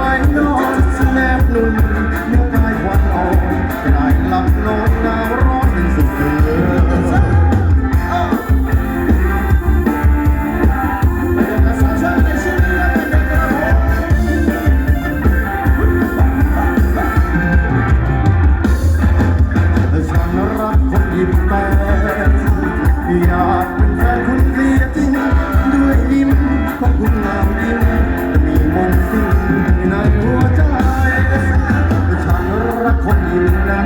I know. คนอื่นแล้ว